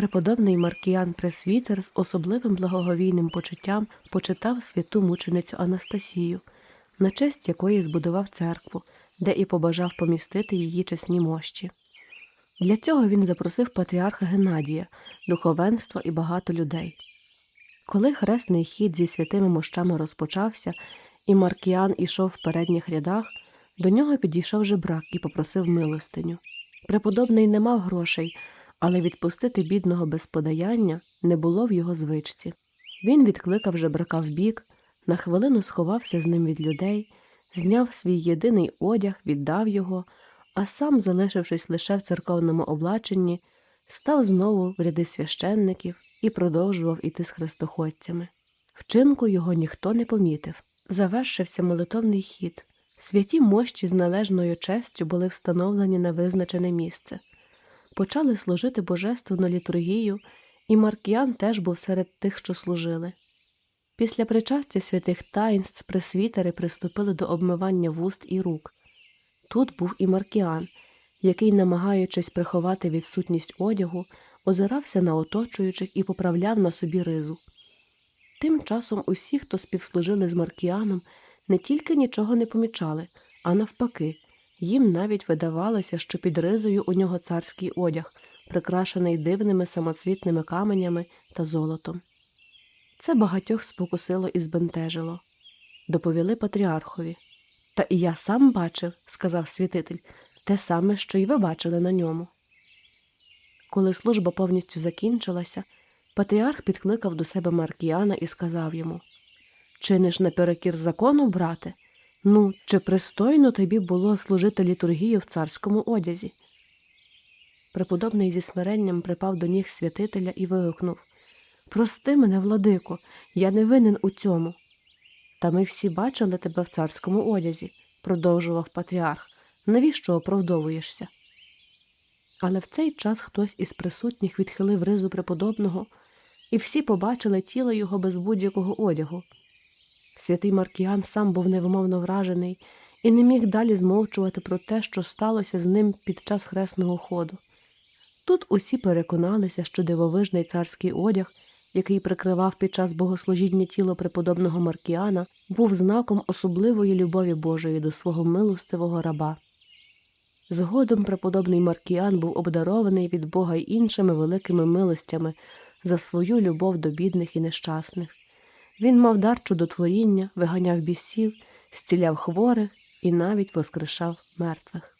Преподобний Маркіян Пресвітер з особливим благоговійним почуттям почитав святу мученицю Анастасію, на честь якої збудував церкву, де і побажав помістити її чесні мощі. Для цього він запросив патріарха Геннадія, духовенство і багато людей. Коли хресний хід зі святими мощами розпочався, і Маркіян ішов в передніх рядах, до нього підійшов жебрак і попросив милостиню. Преподобний не мав грошей, але відпустити бідного без подаяння не було в його звичці. Він відкликав жебрака вбік, на хвилину сховався з ним від людей, зняв свій єдиний одяг, віддав його, а сам, залишившись лише в церковному облаченні, став знову в ряди священників і продовжував іти з хрестоходцями. Вчинку його ніхто не помітив. Завершився молитовний хід. Святі мощі з належною честю були встановлені на визначене місце. Почали служити божественну літургію, і Маркіян теж був серед тих, що служили. Після причастя святих таїнств пресвітери приступили до обмивання вуст і рук. Тут був і Маркіан, який, намагаючись приховати відсутність одягу, озирався на оточуючих і поправляв на собі ризу. Тим часом усі, хто співслужили з Маркіаном, не тільки нічого не помічали, а навпаки, їм навіть видавалося, що під ризою у нього царський одяг, прикрашений дивними самоцвітними каменями та золотом. Це багатьох спокусило і збентежило. Доповіли патріархові. Та і я сам бачив, сказав святитель, те саме, що й ви бачили на ньому. Коли служба повністю закінчилася, патріарх підкликав до себе Маркіяна і сказав йому Чиниш наперекір закону, брате? Ну, чи пристойно тобі було служити літургію в царському одязі? Преподобний зі смиренням припав до ніг святителя і вигукнув Прости мене, владико, я не винен у цьому. Та ми всі бачили тебе в царському одязі, продовжував патріарх. Навіщо оправдовуєшся? Але в цей час хтось із присутніх відхилив ризу преподобного, і всі побачили тіло його без будь-якого одягу. Святий Маркіян сам був невимовно вражений і не міг далі змовчувати про те, що сталося з ним під час хресного ходу. Тут усі переконалися, що дивовижний царський одяг, який прикривав під час богослужіння тіло преподобного Маркіана, був знаком особливої любові Божої до свого милостивого раба. Згодом преподобний Маркіан був обдарований від Бога й іншими великими милостями за свою любов до бідних і нещасних. Він мав дар чудотворіння, виганяв бісів, зціляв хворих і навіть воскрешав мертвих.